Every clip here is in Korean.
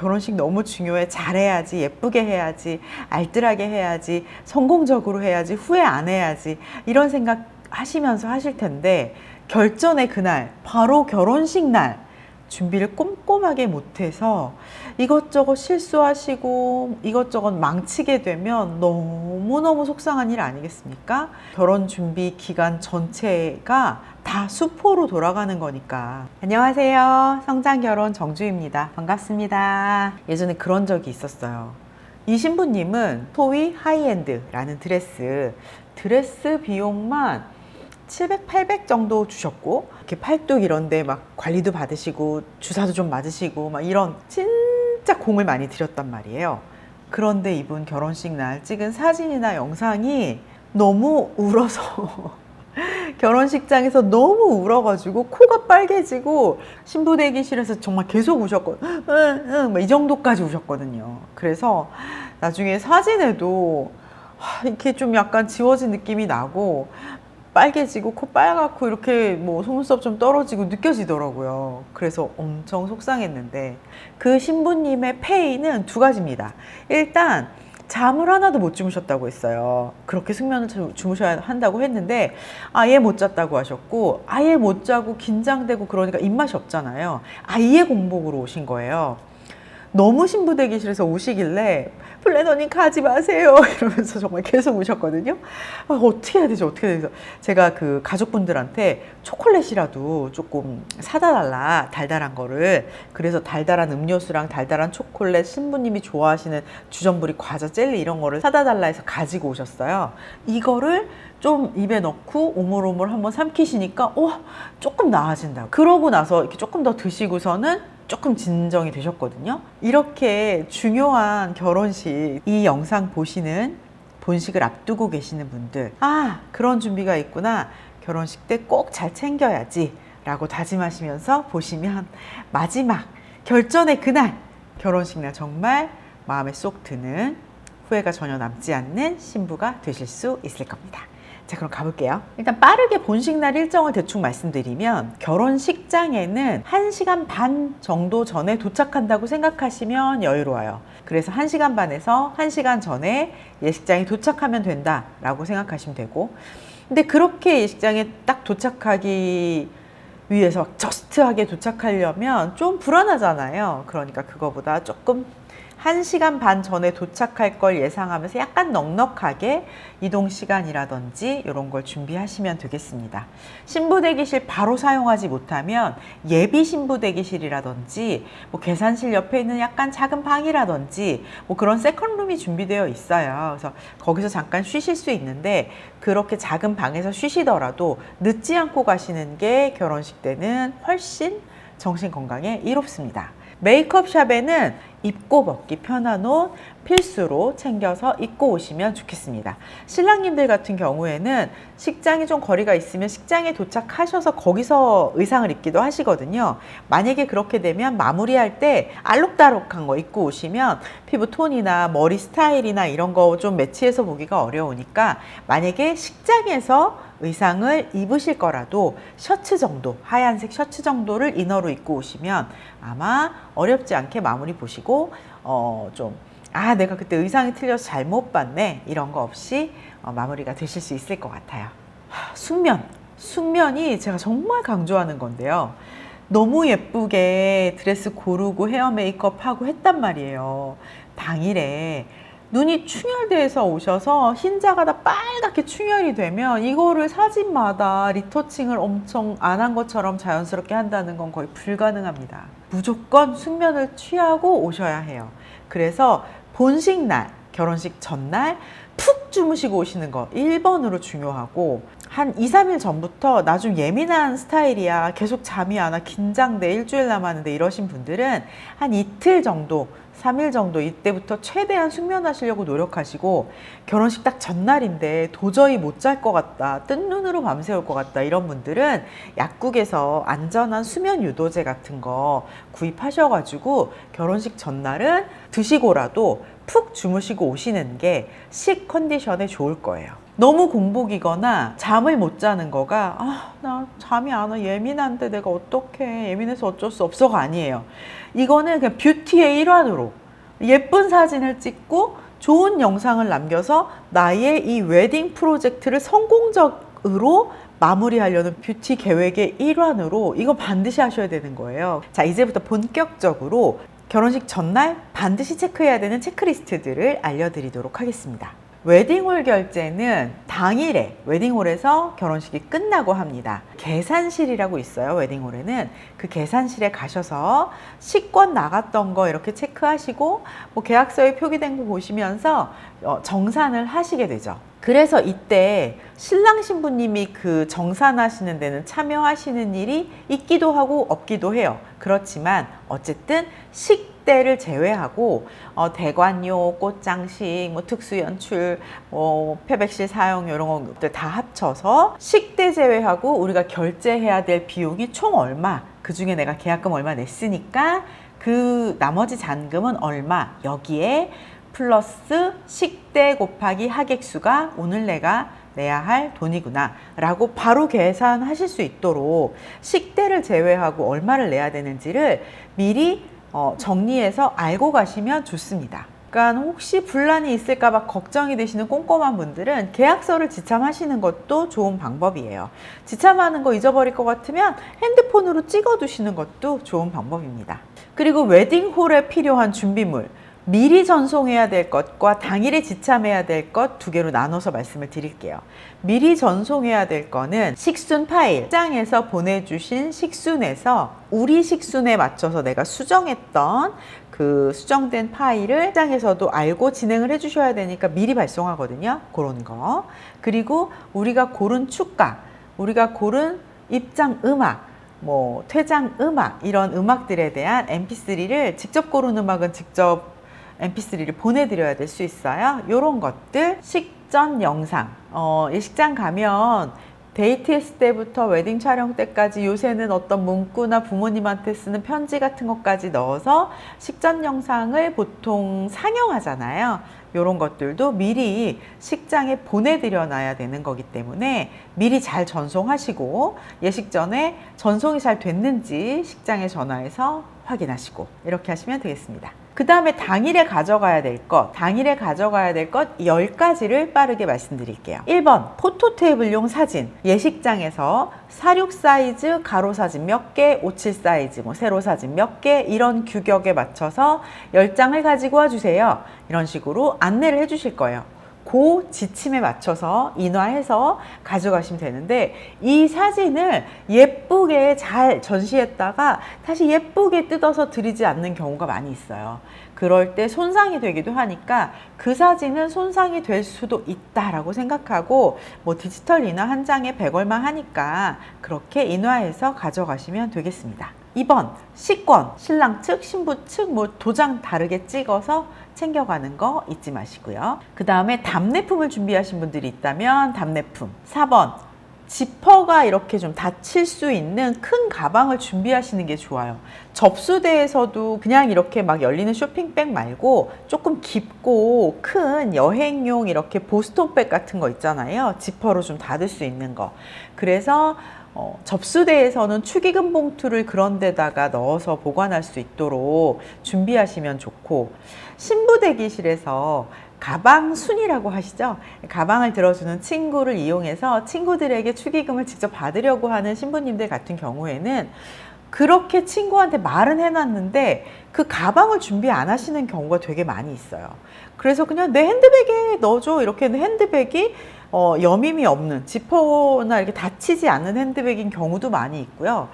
결혼식 너무 중요해. 잘해야지. 예쁘게 해야지. 알뜰하게 해야지. 성공적으로 해야지. 후회 안 해야지. 이런 생각 하시면서 하실 텐데, 결전의 그날, 바로 결혼식 날, 준비를 꼼꼼하게 못해서 이것저것 실수하시고 이것저것 망치게 되면 너무너무 속상한 일 아니겠습니까? 결혼 준비 기간 전체가 다 수포로 돌아가는 거니까. 안녕하세요. 성장 결혼 정주입니다. 반갑습니다. 예전에 그런 적이 있었어요. 이 신부님은 소위 하이엔드라는 드레스, 드레스 비용만 700, 800 정도 주셨고 이렇게 팔뚝 이런데 막 관리도 받으시고 주사도 좀 맞으시고 막 이런 진짜 공을 많이 들였단 말이에요. 그런데 이분 결혼식 날 찍은 사진이나 영상이 너무 울어서 결혼식장에서 너무 울어가지고 코가 빨개지고 신부 대기실에서 정말 계속 우셨거든요. 응, 응, 막 이 정도까지 우셨거든요. 그래서 나중에 사진에도 하, 이렇게 좀 약간 지워진 느낌이 나고 빨개지고 코 빨갛고 이렇게 뭐 속눈썹 좀 떨어지고 느껴지더라고요. 그래서 엄청 속상했는데 그 신부님의 페이는 두 가지입니다. 일단 잠을 하나도 못 주무셨다고 했어요. 그렇게 숙면을 주- 주무셔야 한다고 했는데 아예 못 잤다고 하셨고 아예 못 자고 긴장되고 그러니까 입맛이 없잖아요. 아예 공복으로 오신 거예요. 너무 신부 대기실에서 우시길래 플래너님 가지 마세요 이러면서 정말 계속 우셨거든요. 아, 어떻게 해야 되지 어떻게 해야 되지? 제가 그 가족분들한테 초콜릿이라도 조금 사다 달라 달달한 거를 그래서 달달한 음료수랑 달달한 초콜릿 신부님이 좋아하시는 주전부리 과자 젤리 이런 거를 사다 달라 해서 가지고 오셨어요. 이거를 좀 입에 넣고 오물오물 한번 삼키시니까 어 조금 나아진다. 그러고 나서 이렇게 조금 더 드시고서는 조금 진정이 되셨거든요. 이렇게 중요한 결혼식 이 영상 보시는 본식을 앞두고 계시는 분들 아 그런 준비가 있구나 결혼식 때 꼭 잘 챙겨야지 라고 다짐하시면서 보시면 마지막 결전의 그날 결혼식 날 정말 마음에 쏙 드는 후회가 전혀 남지 않는 신부가 되실 수 있을 겁니다. 자, 그럼 가볼게요. 일단 빠르게 본식 날 일정을 대충 말씀드리면 결혼식장에는 1시간 반 정도 전에 도착한다고 생각하시면 여유로워요. 그래서 1시간 반에서 1시간 전에 예식장에 도착하면 된다 라고 생각하시면 되고 근데 그렇게 예식장에 딱 도착하기 위해서 막 저스트하게 도착하려면 좀 불안하잖아요. 그러니까 그거보다 조금 1시간 반 전에 도착할 걸 예상하면서 약간 넉넉하게 이동 시간이라든지 이런 걸 준비하시면 되겠습니다. 신부 대기실 바로 사용하지 못하면 예비 신부 대기실이라든지 뭐 계산실 옆에 있는 약간 작은 방이라든지 뭐 그런 세컨룸이 준비되어 있어요. 그래서 거기서 잠깐 쉬실 수 있는데 그렇게 작은 방에서 쉬시더라도 늦지 않고 가시는 게 결혼식 때는 훨씬 정신 건강에 이롭습니다. 메이크업 샵에는 입고 먹기 편한 옷 필수로 챙겨서 입고 오시면 좋겠습니다. 신랑님들 같은 경우에는 식장이 좀 거리가 있으면 식장에 도착하셔서 거기서 의상을 입기도 하시거든요. 만약에 그렇게 되면 마무리할 때 알록달록한 거 입고 오시면 피부 톤이나 머리 스타일이나 이런 거 좀 매치해서 보기가 어려우니까 만약에 식장에서 의상을 입으실 거라도 셔츠 정도, 하얀색 셔츠 정도를 이너로 입고 오시면 아마 어렵지 않게 마무리 보시고 어, 좀 아, 내가 그때 의상이 틀려서 잘못 봤네. 이런 거 없이 어, 마무리가 되실 수 있을 것 같아요. 하, 숙면. 숙면이 제가 정말 강조하는 건데요. 너무 예쁘게 드레스 고르고 헤어 메이크업 하고 했단 말이에요. 당일에 눈이 충혈돼서 오셔서 흰자가 다 빨갛게 충혈이 되면 이거를 사진마다 리터칭을 엄청 안 한 것처럼 자연스럽게 한다는 건 거의 불가능합니다. 무조건 숙면을 취하고 오셔야 해요. 그래서 본식 날, 결혼식 전날 푹 주무시고 오시는 거 1번으로 중요하고 한 2, 3일 전부터 나 좀 예민한 스타일이야. 계속 잠이 안 와. 긴장돼. 일주일 남았는데 이러신 분들은 한 이틀 정도 3일 정도 이때부터 최대한 숙면하시려고 노력하시고 결혼식 딱 전날인데 도저히 못 잘 것 같다. 뜬 눈으로 밤새울 것 같다. 이런 분들은 약국에서 안전한 수면 유도제 같은 거 구입하셔가지고 결혼식 전날은 드시고라도 푹 주무시고 오시는 게 식 컨디션에 좋을 거예요. 너무 공복이거나 잠을 못 자는 거가 아, 나 잠이 안 와. 예민한데 내가 어떻게 예민해서 어쩔 수 없어가 아니에요. 이거는 그냥 뷰티의 일환으로 예쁜 사진을 찍고 좋은 영상을 남겨서 나의 이 웨딩 프로젝트를 성공적으로 마무리하려는 뷰티 계획의 일환으로 이거 반드시 하셔야 되는 거예요. 자, 이제부터 본격적으로 결혼식 전날 반드시 체크해야 되는 체크리스트들을 알려드리도록 하겠습니다. 웨딩홀 결제는 당일에 웨딩홀에서 결혼식이 끝나고 합니다. 계산실이라고 있어요. 웨딩홀에는 그 계산실에 가셔서 식권 나갔던 거 이렇게 체크하시고 뭐 계약서에 표기된 거 보시면서 어, 정산을 하시게 되죠. 그래서 이때 신랑 신부님이 그 정산하시는 데는 참여하시는 일이 있기도 하고 없기도 해요. 그렇지만 어쨌든 식 대를 제외하고 어, 대관료, 꽃장식, 뭐 특수연출, 뭐 패백실 사용 이런 것들 다 합쳐서 식대 제외하고 우리가 결제해야 될 비용이 총 얼마? 그 중에 내가 계약금 얼마 냈으니까 그 나머지 잔금은 얼마? 여기에 플러스 식대 곱하기 하객수가 오늘 내가 내야 할 돈이구나 라고 바로 계산하실 수 있도록 식대를 제외하고 얼마를 내야 되는지를 미리 어, 정리해서 알고 가시면 좋습니다. 그러니까 혹시 분란이 있을까봐 걱정이 되시는 꼼꼼한 분들은 계약서를 지참하시는 것도 좋은 방법이에요. 지참하는 거 잊어버릴 것 같으면 핸드폰으로 찍어 두시는 것도 좋은 방법입니다. 그리고 웨딩홀에 필요한 준비물, 미리 전송해야 될 것과 당일에 지참해야 될 것 두 개로 나눠서 말씀을 드릴게요. 미리 전송해야 될 거는 식순 파일, 장에서 보내주신 식순에서 우리 식순에 맞춰서 내가 수정했던 그 수정된 파일을 장에서도 알고 진행을 해주셔야 되니까 미리 발송하거든요. 그런 거. 그리고 우리가 고른 축가, 우리가 고른 입장 음악, 뭐 퇴장 음악 이런 음악들에 대한 mp3를 직접 고른 음악은 직접 mp3를 보내드려야 될 수 있어요. 이런 것들 식전 영상 어, 예식장 가면 데이트했을 때부터 웨딩 촬영 때까지 요새는 어떤 문구나 부모님한테 쓰는 편지 같은 것까지 넣어서 식전 영상을 보통 상영하잖아요. 이런 것들도 미리 식장에 보내드려 놔야 되는 거기 때문에 미리 잘 전송하시고 예식 전에 전송이 잘 됐는지 식장에 전화해서 확인하시고 이렇게 하시면 되겠습니다. 그 다음에 당일에 가져가야 될 것, 당일에 가져가야 될 것 10가지를 빠르게 말씀드릴게요. 1번, 포토 테이블용 사진. 예식장에서 46 사이즈 가로 사진 몇 개, 57 사이즈, 뭐 세로 사진 몇 개, 이런 규격에 맞춰서 10장을 가지고 와주세요. 이런 식으로 안내를 해 주실 거예요. 그 지침에 맞춰서 인화해서 가져가시면 되는데 이 사진을 예쁘게 잘 전시했다가 다시 예쁘게 뜯어서 드리지 않는 경우가 많이 있어요. 그럴 때 손상이 되기도 하니까 그 사진은 손상이 될 수도 있다라고 생각하고 뭐 디지털 인화 한 장에 100얼마 하니까 그렇게 인화해서 가져가시면 되겠습니다. 2번 식권 신랑 측 신부 측 뭐 도장 다르게 찍어서 챙겨가는 거 잊지 마시고요. 그 다음에 답례품을 준비하신 분들이 있다면 답례품. 4번 지퍼가 이렇게 좀 닫힐 수 있는 큰 가방을 준비하시는 게 좋아요. 접수대에서도 그냥 이렇게 막 열리는 쇼핑백 말고 조금 깊고 큰 여행용 이렇게 보스톤백 같은 거 있잖아요. 지퍼로 좀 닫을 수 있는 거. 그래서 어, 접수대에서는 축의금 봉투를 그런 데다가 넣어서 보관할 수 있도록 준비하시면 좋고 신부 대기실에서 가방 순이라고 하시죠. 가방을 들어주는 친구를 이용해서 친구들에게 축의금을 직접 받으려고 하는 신부님들 같은 경우에는 그렇게 친구한테 말은 해놨는데 그 가방을 준비 안 하시는 경우가 되게 많이 있어요. 그래서 그냥 내 핸드백에 넣어줘 이렇게 핸드백이 어, 여밈이 없는 지퍼나 이렇게 닫히지 않는 핸드백인 경우도 많이 있고요.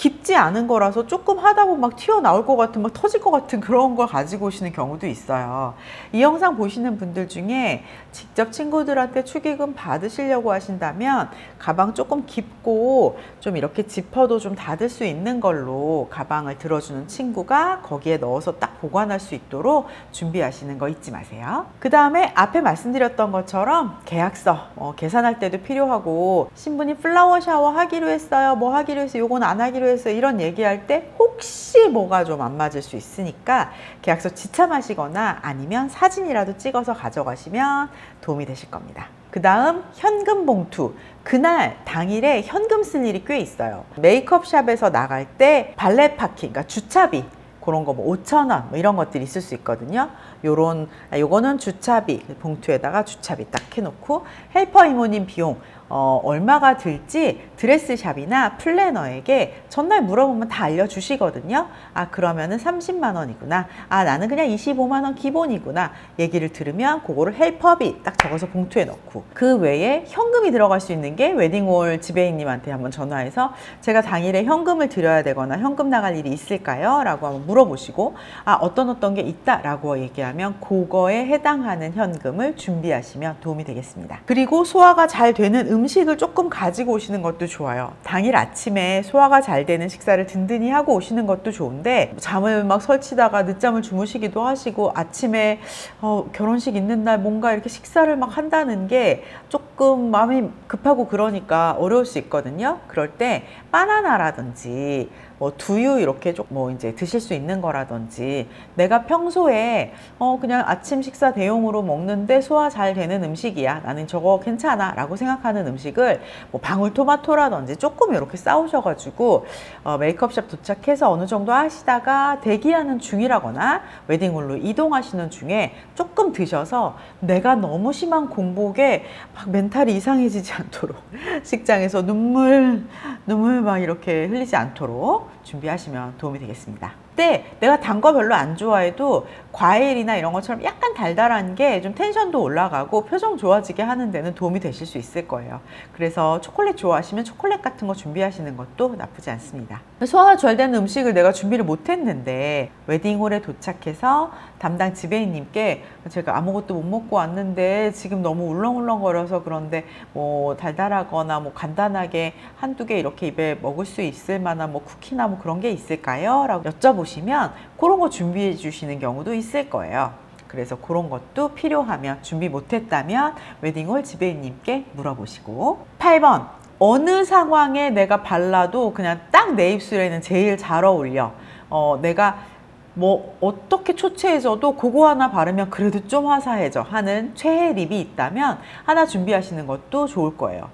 깊지 않은 거라서 조금 하다 보면 막 튀어나올 것 같은, 막 터질 것 같은 그런 걸 가지고 오시는 경우도 있어요. 이 영상 보시는 분들 중에 직접 친구들한테 축의금 받으시려고 하신다면 가방 조금 깊고 좀 이렇게 지퍼도 좀 닫을 수 있는 걸로 가방을 들어주는 친구가 거기에 넣어서 딱 보관할 수 있도록 준비하시는 거 잊지 마세요. 그 다음에 앞에 말씀드렸던 것처럼 계약서, 어, 계산할 때도 필요하고 신분이 플라워 샤워 하기로 했어요. 뭐 하기로 했어요. 요건 안 하기로 했어요. 이런 얘기할 때 혹시 뭐가 좀 안 맞을 수 있으니까 계약서 지참하시거나 아니면 사진이라도 찍어서 가져가시면 도움이 되실 겁니다. 그 다음 현금 봉투. 그날 당일에 현금 쓸 일이 꽤 있어요. 메이크업샵에서 나갈 때 발렛 파킹, 그러니까 주차비. 그런 거 뭐 5천 원, 뭐 이런 것들이 있을 수 있거든요. 요런, 아, 요거는 주차비, 봉투에다가 주차비 딱 해놓고 헬퍼 이모님 비용, 어, 얼마가 들지 드레스샵이나 플래너에게 전날 물어보면 다 알려주시거든요. 아, 그러면은 30만 원이구나. 아, 나는 그냥 25만 원 기본이구나. 얘기를 들으면 그거를 헬퍼비 딱 적어서 봉투에 넣고 그 외에 현금이 들어갈 수 있는 게 웨딩홀 지배인님한테 한번 전화해서 제가 당일에 현금을 드려야 되거나 현금 나갈 일이 있을까요? 라고 한번 물어보시고 아, 어떤 어떤 게 있다라고 얘기하면 그거에 해당하는 현금을 준비하시면 도움이 되겠습니다. 그리고 소화가 잘 되는 음식을 조금 가지고 오시는 것도 좋아요. 당일 아침에 소화가 잘 되는 식사를 든든히 하고 오시는 것도 좋은데 잠을 막 설치다가 늦잠을 주무시기도 하시고 아침에 어, 결혼식 있는 날 뭔가 이렇게 식사를 막 한다는 게 조금 마음이 급하고 그러니까 어려울 수 있거든요. 그럴 때 바나나라든지 뭐 두유 이렇게 좀뭐 이제 드실 수 있는 거라든지 내가 평소에 어 그냥 아침 식사 대용으로 먹는데 소화 잘 되는 음식이야. 나는 저거 괜찮아 라고 생각하는 음식을 뭐 방울토마토라든지 조금 이렇게 싸우셔가지고 어 메이크업샵 도착해서 어느 정도 하시다가 대기하는 중이라거나 웨딩홀로 이동하시는 중에 조금 드셔서 내가 너무 심한 공복에 막 멘탈이 이상해지지 않도록 식장에서 눈물 눈물 막 이렇게 흘리지 않도록 준비하시면 도움이 되겠습니다. 그때 내가 단 거 별로 안 좋아해도 과일이나 이런 것처럼 약간 달달한 게 좀 텐션도 올라가고 표정 좋아지게 하는 데는 도움이 되실 수 있을 거예요. 그래서 초콜릿 좋아하시면 초콜릿 같은 거 준비하시는 것도 나쁘지 않습니다. 소화가 잘 되는 음식을 내가 준비를 못 했는데 웨딩홀에 도착해서 담당 지배인님께 제가 아무것도 못 먹고 왔는데 지금 너무 울렁울렁거려서 그런데 뭐 달달하거나 뭐 간단하게 한두 개 이렇게 입에 먹을 수 있을 만한 뭐 쿠키나 뭐 그런 게 있을까요? 라고 여쭤보시면 그런 거 준비해 주시는 경우도 있을 거예요. 그래서 그런 것도 필요하면 준비 못했다면 웨딩홀 지배인님께 물어보시고 8번 어느 상황에 내가 발라도 그냥 딱 내 입술에는 제일 잘 어울려 어, 내가 뭐 어떻게 초췌해져도 그거 하나 바르면 그래도 좀 화사해져 하는 최애 립이 있다면 하나 준비하시는 것도 좋을 거예요.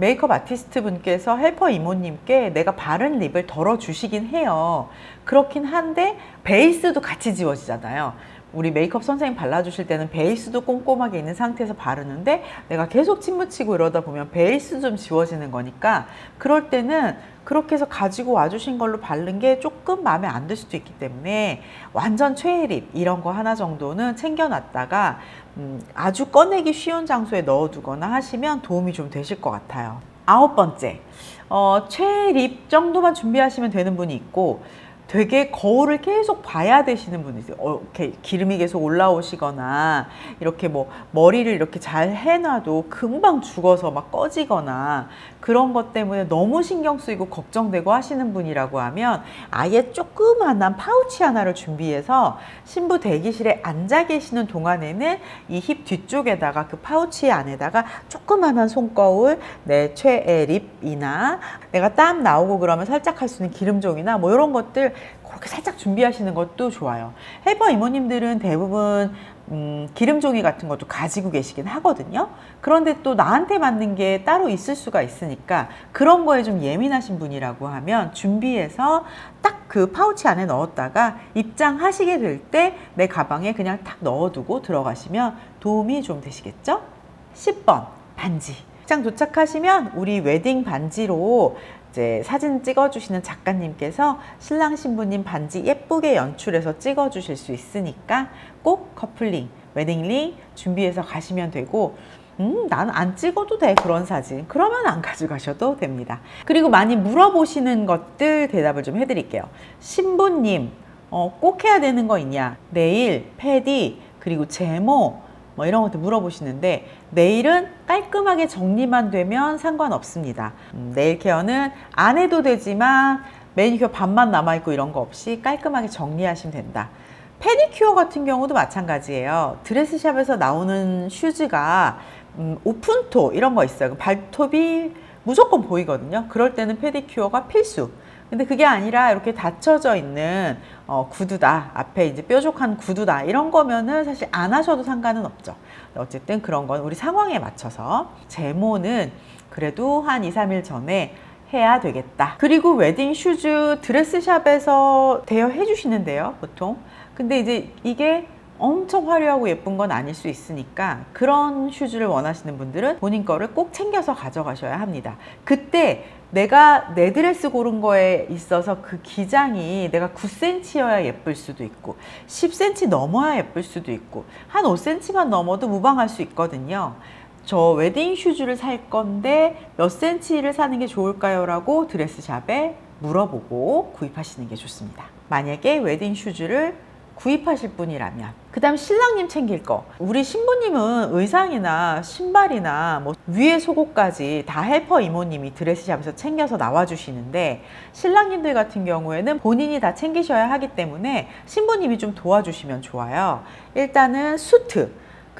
메이크업 아티스트 분께서 헬퍼 이모님께 내가 바른 립을 덜어 주시긴 해요. 그렇긴 한데 베이스도 같이 지워지잖아요. 우리 메이크업 선생님 발라주실 때는 베이스도 꼼꼼하게 있는 상태에서 바르는데 내가 계속 침 묻히고 이러다 보면 베이스 좀 지워지는 거니까 그럴 때는 그렇게 해서 가지고 와주신 걸로 바른 게 조금 마음에 안 들 수도 있기 때문에 완전 최애 립 이런 거 하나 정도는 챙겨놨다가 음, 아주 꺼내기 쉬운 장소에 넣어두거나 하시면 도움이 좀 되실 것 같아요. 아홉 번째, 어, 최애 립 정도만 준비하시면 되는 분이 있고 되게 거울을 계속 봐야 되시는 분이 있어요. 어, 이렇게 기름이 계속 올라오시거나 이렇게 뭐 머리를 이렇게 잘 해놔도 금방 죽어서 막 꺼지거나 그런 것 때문에 너무 신경 쓰이고 걱정되고 하시는 분이라고 하면 아예 조그만한 파우치 하나를 준비해서 신부 대기실에 앉아 계시는 동안에는 이 힙 뒤쪽에다가 그 파우치 안에다가 조그만한 손거울 내 최애 립이나 내가 땀 나오고 그러면 살짝 할 수 있는 기름종이나 뭐 이런 것들 그렇게 살짝 준비하시는 것도 좋아요. 헬퍼 이모님들은 대부분 음, 기름종이 같은 것도 가지고 계시긴 하거든요. 그런데 또 나한테 맞는 게 따로 있을 수가 있으니까 그런 거에 좀 예민하신 분이라고 하면 준비해서 딱 그 파우치 안에 넣었다가 입장하시게 될 때 내 가방에 그냥 딱 넣어두고 들어가시면 도움이 좀 되시겠죠? 10번 반지. 도착하시면 우리 웨딩 반지로 이제 사진 찍어주시는 작가님께서 신랑 신부님 반지 예쁘게 연출해서 찍어주실 수 있으니까 꼭 커플링, 웨딩링 준비해서 가시면 되고 음, 난안 찍어도 돼, 그런 사진. 그러면 안 가져가셔도 됩니다. 그리고 많이 물어보시는 것들 대답을 좀 해드릴게요. 신부님, 어, 꼭 해야 되는 거 있냐? 네일, 패디, 그리고 제모, 뭐 이런 것들 물어보시는데 네일은 깔끔하게 정리만 되면 상관없습니다. 음, 네일 케어는 안 해도 되지만 매니큐어 반만 남아있고 이런 거 없이 깔끔하게 정리하시면 된다. 페디큐어 같은 경우도 마찬가지예요. 드레스샵에서 나오는 슈즈가 음, 오픈토 이런 거 있어요. 발톱이 무조건 보이거든요. 그럴 때는 페디큐어가 필수. 근데 그게 아니라 이렇게 닫혀져 있는 어, 구두다 앞에 이제 뾰족한 구두다 이런 거면은 사실 안 하셔도 상관은 없죠. 어쨌든 그런 건 우리 상황에 맞춰서 제모는 그래도 한 2, 3일 전에 해야 되겠다. 그리고 웨딩 슈즈 드레스샵에서 대여해 주시는데요, 보통. 근데 이제 이게 엄청 화려하고 예쁜 건 아닐 수 있으니까 그런 슈즈를 원하시는 분들은 본인 거를 꼭 챙겨서 가져가셔야 합니다. 그때 내가 내 드레스 고른 거에 있어서 그 기장이 내가 9cm여야 예쁠 수도 있고 10cm 넘어야 예쁠 수도 있고 한 5cm만 넘어도 무방할 수 있거든요. 저 웨딩 슈즈를 살 건데 몇 cm를 사는 게 좋을까요? 라고 드레스샵에 물어보고 구입하시는 게 좋습니다. 만약에 웨딩 슈즈를 구입하실 분이라면. 그 다음 신랑님 챙길 거. 우리 신부님은 의상이나 신발이나 뭐 위에 속옷까지 다 헬퍼 이모님이 드레스샵에서 챙겨서 나와주시는데 신랑님들 같은 경우에는 본인이 다 챙기셔야 하기 때문에 신부님이 좀 도와주시면 좋아요. 일단은 수트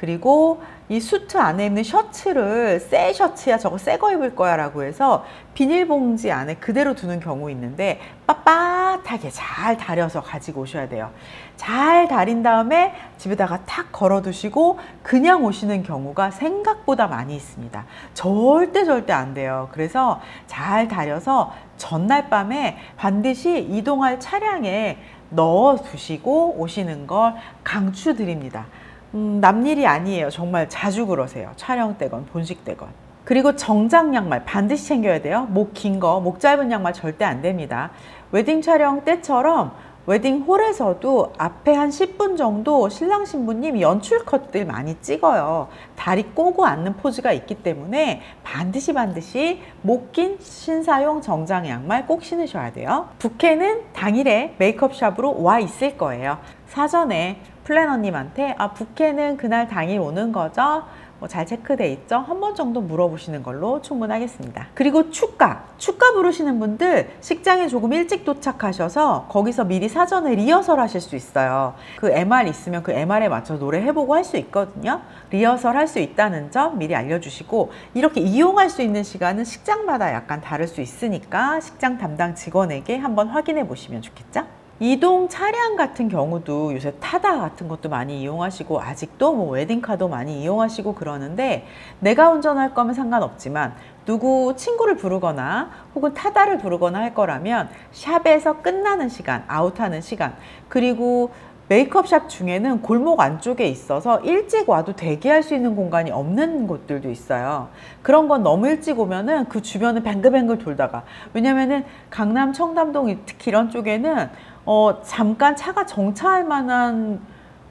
그리고 이 수트 안에 입는 셔츠를 새 셔츠야 저거 새 거 입을 거야 라고 해서 비닐봉지 안에 그대로 두는 경우 있는데 빳빳하게 잘 다려서 가지고 오셔야 돼요. 잘 다린 다음에 집에다가 탁 걸어 두시고 그냥 오시는 경우가 생각보다 많이 있습니다. 절대 절대 안 돼요. 그래서 잘 다려서 전날 밤에 반드시 이동할 차량에 넣어 두시고 오시는 걸 강추드립니다 음, 남일이 아니에요. 정말 자주 그러세요. 촬영 때건 본식 때건. 그리고 정장 양말 반드시 챙겨야 돼요. 목 긴 거, 목 짧은 양말 절대 안 됩니다. 웨딩 촬영 때처럼 웨딩 홀에서도 앞에 한 10분 정도 신랑 신부님 연출 컷들 많이 찍어요. 다리 꼬고 앉는 포즈가 있기 때문에 반드시 반드시 목 긴 신사용 정장 양말 꼭 신으셔야 돼요. 부케는 당일에 메이크업 샵으로 와 있을 거예요. 사전에 플래너님한테 아 부케는 그날 당일 오는 거죠? 뭐 잘 체크돼 있죠? 한 번 정도 물어보시는 걸로 충분하겠습니다. 그리고 축가, 축가 부르시는 분들 식장에 조금 일찍 도착하셔서 거기서 미리 사전에 리허설 하실 수 있어요. 그 MR 있으면 그 MR에 맞춰 노래 해보고 할 수 있거든요. 리허설 할 수 있다는 점 미리 알려주시고 이렇게 이용할 수 있는 시간은 식장마다 약간 다를 수 있으니까 식장 담당 직원에게 한번 확인해 보시면 좋겠죠? 이동 차량 같은 경우도 요새 타다 같은 것도 많이 이용하시고 아직도 뭐 웨딩카도 많이 이용하시고 그러는데 내가 운전할 거면 상관없지만 누구 친구를 부르거나 혹은 타다를 부르거나 할 거라면 샵에서 끝나는 시간, 아웃하는 시간 그리고 메이크업샵 중에는 골목 안쪽에 있어서 일찍 와도 대기할 수 있는 공간이 없는 곳들도 있어요. 그런 건 너무 일찍 오면은 그 주변을 뱅글뱅글 돌다가 왜냐면은 강남 청담동 특히 이런 쪽에는 어, 잠깐 차가 정차할 만한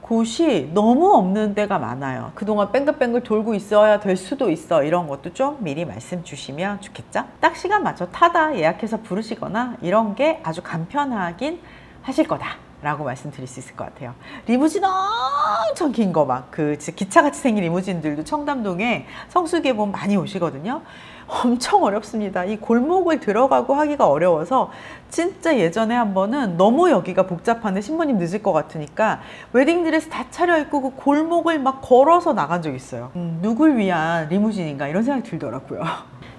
곳이 너무 없는 데가 많아요. 그동안 뺑글뺑글 돌고 있어야 될 수도 있어. 이런 것도 좀 미리 말씀 주시면 좋겠죠? 딱 시간 맞춰 타다 예약해서 부르시거나 이런 게 아주 간편하긴 하실 거다. 라고 말씀드릴 수 있을 것 같아요. 리무진 엄청 긴 거 막 그 기차같이 생긴 리무진들도 청담동에 성수기에 보면 많이 오시거든요. 엄청 어렵습니다. 이 골목을 들어가고 하기가 어려워서 진짜 예전에 한 번은 너무 여기가 복잡한데 신부님 늦을 것 같으니까 웨딩드레스 다 차려입고 그 골목을 막 걸어서 나간 적 있어요. 음, 누굴 위한 리무진인가 이런 생각이 들더라고요.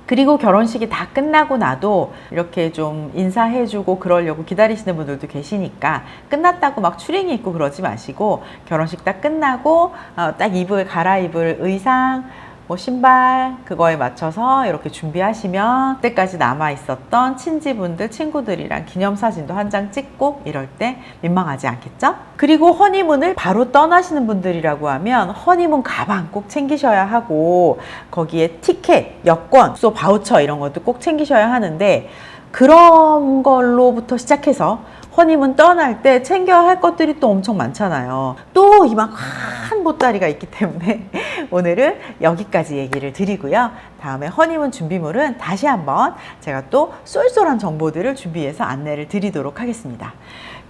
그리고 결혼식이 다 끝나고 나도 이렇게 좀 인사해주고 그러려고 기다리시는 분들도 계시니까 끝났다고 막 추링이 있고 그러지 마시고 결혼식 딱 끝나고 어, 딱 입을 갈아입을 의상 뭐 신발 그거에 맞춰서 이렇게 준비하시면 그때까지 남아 있었던 친지분들 친구들이랑 기념사진도 한 장 찍고 이럴 때 민망하지 않겠죠? 그리고 허니문을 바로 떠나시는 분들이라고 하면 허니문 가방 꼭 챙기셔야 하고 거기에 티켓, 여권, 또 바우처 이런 것도 꼭 챙기셔야 하는데 그런 걸로부터 시작해서 허니문 떠날 때 챙겨야 할 것들이 또 엄청 많잖아요. 또 이만 한 보따리가 있기 때문에 오늘은 여기까지 얘기를 드리고요. 다음에 허니문 준비물은 다시 한번 제가 또 쏠쏠한 정보들을 준비해서 안내를 드리도록 하겠습니다.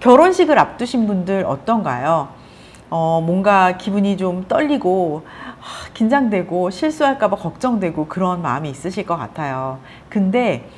결혼식을 앞두신 분들 어떤가요? 어, 뭔가 기분이 좀 떨리고 하, 긴장되고 실수할까봐 걱정되고 그런 마음이 있으실 것 같아요. 근데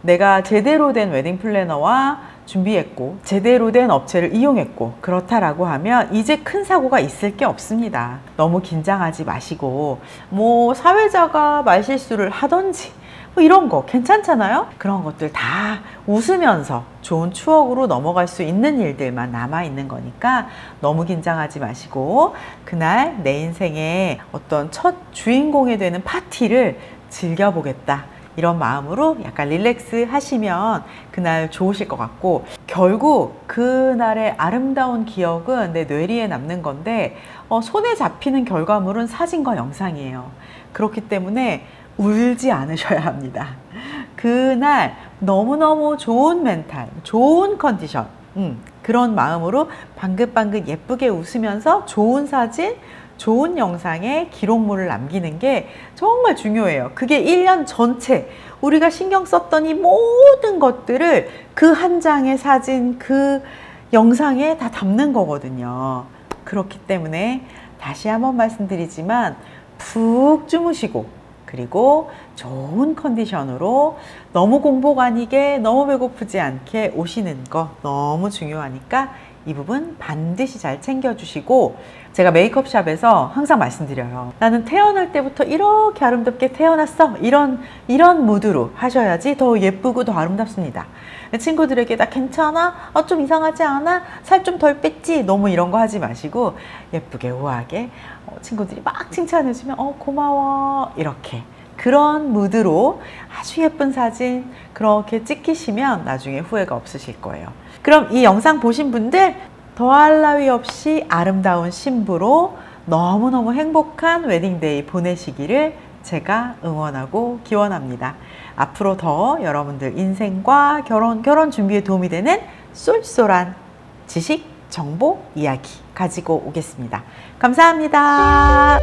내가 제대로 된 웨딩 플래너와 준비했고 제대로 된 업체를 이용했고 그렇다라고 하면 이제 큰 사고가 있을 게 없습니다. 너무 긴장하지 마시고 뭐 사회자가 말실수를 하던지 뭐 이런 거 괜찮잖아요? 그런 것들 다 웃으면서 좋은 추억으로 넘어갈 수 있는 일들만 남아 있는 거니까 너무 긴장하지 마시고 그날 내 인생의 어떤 첫 주인공이 되는 파티를 즐겨보겠다. 이런 마음으로 약간 릴렉스 하시면 그날 좋으실 것 같고 결국 그날의 아름다운 기억은 내 뇌리에 남는 건데 어, 손에 잡히는 결과물은 사진과 영상이에요. 그렇기 때문에 울지 않으셔야 합니다. 그날 너무너무 좋은 멘탈, 좋은 컨디션, 음, 그런 마음으로 방긋방긋 예쁘게 웃으면서 좋은 사진, 좋은 영상에 기록물을 남기는 게 정말 중요해요. 그게 1년 전체 우리가 신경 썼던 이 모든 것들을 그 한 장의 사진, 그 영상에 다 담는 거거든요. 그렇기 때문에 다시 한번 말씀드리지만 푹 주무시고 그리고 좋은 컨디션으로 너무 공복 아니게 너무 배고프지 않게 오시는 거 너무 중요하니까 이 부분 반드시 잘 챙겨주시고 제가 메이크업샵에서 항상 말씀드려요. 나는 태어날 때부터 이렇게 아름답게 태어났어. 이런, 이런 무드로 하셔야지 더 예쁘고 더 아름답습니다. 친구들에게 나 괜찮아? 어, 좀 이상하지 않아? 살 좀 덜 뺐지? 너무 이런 거 하지 마시고 예쁘게 우아하게 어, 친구들이 막 칭찬해주면 어, 고마워. 이렇게. 그런 무드로 아주 예쁜 사진 그렇게 찍히시면 나중에 후회가 없으실 거예요. 그럼 이 영상 보신 분들 더할 나위 없이 아름다운 신부로 너무너무 행복한 웨딩데이 보내시기를 제가 응원하고 기원합니다. 앞으로 더 여러분들 인생과 결혼, 결혼 준비에 도움이 되는 쏠쏠한 지식, 정보, 이야기 가지고 오겠습니다. 감사합니다.